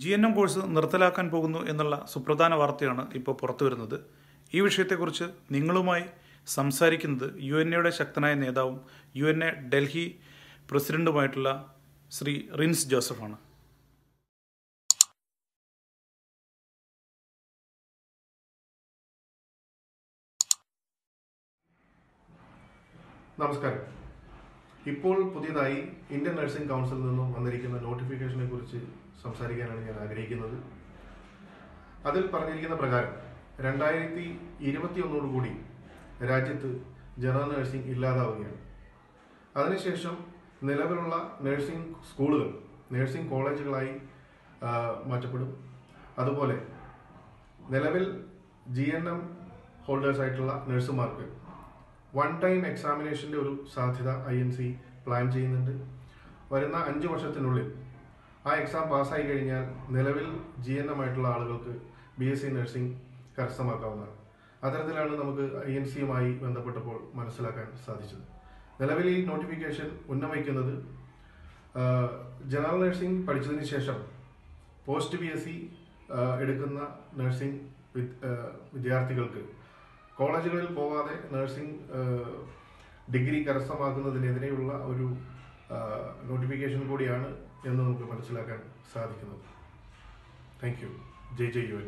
G N M course നിർത്തലാക്കാൻ പോകുന്നു എന്നുള്ള സുപ്രധാന വാർത്തയാണ് ഇപ്പോൾ പുറത്തു വരുന്നത്. ഈ വിഷയത്തെക്കുറിച്ച് നിങ്ങളുമായി സംസാരിക്കുന്നത് യു എൻ എയുടെ ശക്തനായ നേതാവും യു എൻ എ ഡൽഹി പ്രസിഡന്റുമായിട്ടുള്ള ശ്രീ റിൻസ് ജോസഫാണ്. നമസ്കാരം. ഇപ്പോൾ പുതിയതായി ഇന്ത്യൻ നഴ്സിംഗ് കൗൺസിലിൽ നിന്നും വന്നിരിക്കുന്ന നോട്ടിഫിക്കേഷനെ കുറിച്ച് സംസാരിക്കാനാണ് ഞാൻ ആഗ്രഹിക്കുന്നത്. അതിൽ പറഞ്ഞിരിക്കുന്ന പ്രകാരം രണ്ടായിരത്തി ഇരുപത്തിയൊന്നോടുകൂടി രാജ്യത്ത് ജനറൽ നഴ്സിംഗ് ഇല്ലാതാവുകയാണ്. അതിനുശേഷം നിലവിലുള്ള നഴ്സിംഗ് സ്കൂളുകൾ നഴ്സിംഗ് കോളേജുകളായി മാറ്റപ്പെടും. അതുപോലെ നിലവിൽ ജി എൻ എം ഹോൾഡേഴ്സ് ആയിട്ടുള്ള നഴ്സുമാർക്ക് വൺ ടൈം എക്സാമിനേഷന്റെ ഒരു സാധ്യത ഐ എൻ സി പ്ലാൻ ചെയ്യുന്നുണ്ട്. വരുന്ന അഞ്ച് വർഷത്തിനുള്ളിൽ ആ എക്സാം പാസ്സായി കഴിഞ്ഞാൽ നിലവിൽ ജി എൻ എം ആയിട്ടുള്ള ആളുകൾക്ക് ബി എസ് സി നഴ്സിംഗ് കരസ്ഥമാക്കാവുന്നതാണ്. അത്തരത്തിലാണ് നമുക്ക് ഐ എൻ സിയുമായി ബന്ധപ്പെട്ടപ്പോൾ മനസ്സിലാക്കാൻ സാധിച്ചത്. നിലവിൽ ഈ നോട്ടിഫിക്കേഷൻ ഉന്നമിക്കുന്നത് ജനറൽ നഴ്സിംഗ് പഠിച്ചതിന് ശേഷം പോസ്റ്റ് ബി എസ് സി എടുക്കുന്ന നഴ്സിംഗ് വിദ്- വിദ്യാർത്ഥികൾക്ക് കോളേജുകളിൽ പോവാതെ നഴ്സിംഗ് ഡിഗ്രി കരസ്ഥമാക്കുന്നതിനെതിരെയുള്ള ഒരു നോട്ടിഫിക്കേഷൻ കൂടിയാണ് എന്ന് നമുക്ക് മനസ്സിലാക്കാൻ സാധിക്കുന്നത്. Thank you. Jai Jai U